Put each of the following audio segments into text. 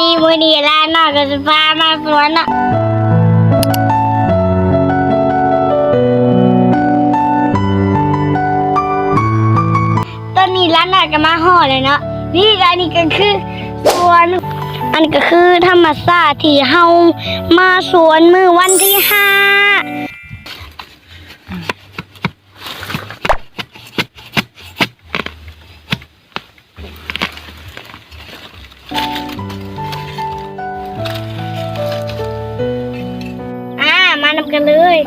ดีมือดีแล้วนาะก็จะพามาสวนนาะตอนนี้ร้านหน่อยก็มาห่อเลยเนาะนี่อันนี้ก็คือสวน อันนก็คือธรรมศาสตร์ที่เฮามาสวนมือวันที่ห้า กันเลย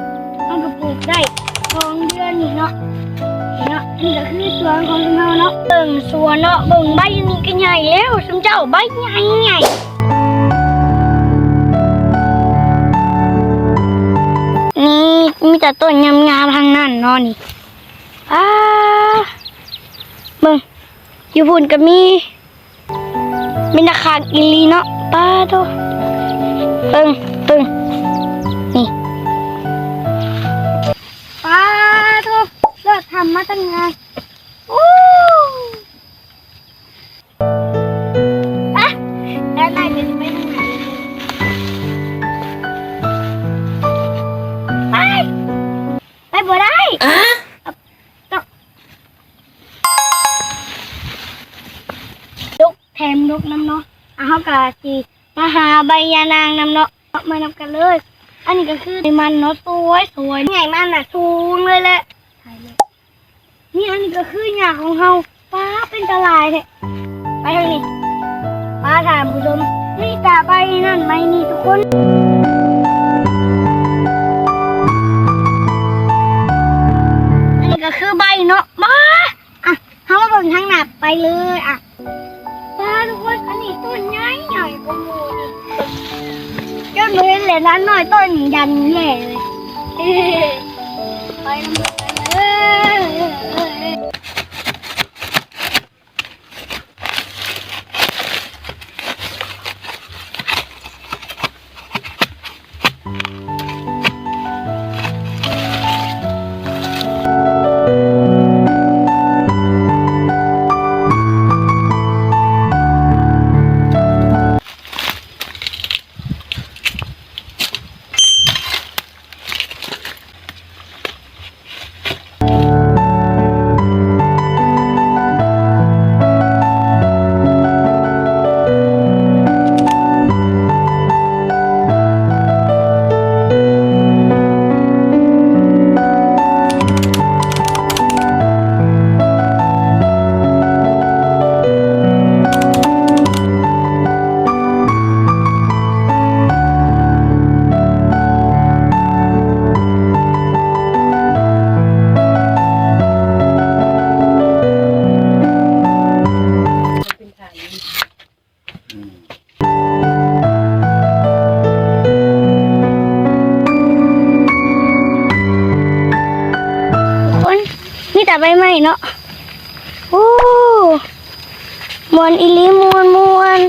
มันก็ปลูกได้สองเดือนนี่เนาะเนาะนี่ก็คือสวนของเราเนาะเบิ่งสวนเนาะเบิ่งใบนี่ก็ใหญ่แล้วสมเจ้าใบใหญ่ใหญ่นี่มีแต่ต้นงามๆทางนั้นเนาะนี่อ้าเบิ่งอยู่พุ่นก็มีมีนาคาอีหลีเนาะป้าโตเบิ่งเบิ่งำมาตั้งนานโอ้อะแล้วนายจะไปทางไหนไป ไปบ่ได้ต้องลุกแถมลุกน้ำเนาะเอาเขากะจีมาหาใบยานางน้ำเนาะมานำกันเลย อันนี้ก็คือมันเนาะสวยสวยใหญ่มันอะสูงเลยแหละถ่ายเลย นี่อันนี้ก็คือหญ้าของเฮาป้าเป็นตะลายแท้ไปทางนี้ป้าถามผู้ชมนี่ตาใบนั่นไหมนี่ทุกคนอันนี้ก็คือใบเนาะมาอะเฮามาเบิ่งทางหน้าไปเลยอะป้าทุกคนอันนี้ต้นใหญ่ใหญ่กว่าหมูนี่จนมือเลยนั้นหน่อยต้นยันแย่เลยไปน้ำมันไปเลย คน เนาะโอ้มวนอิลิมวนมวน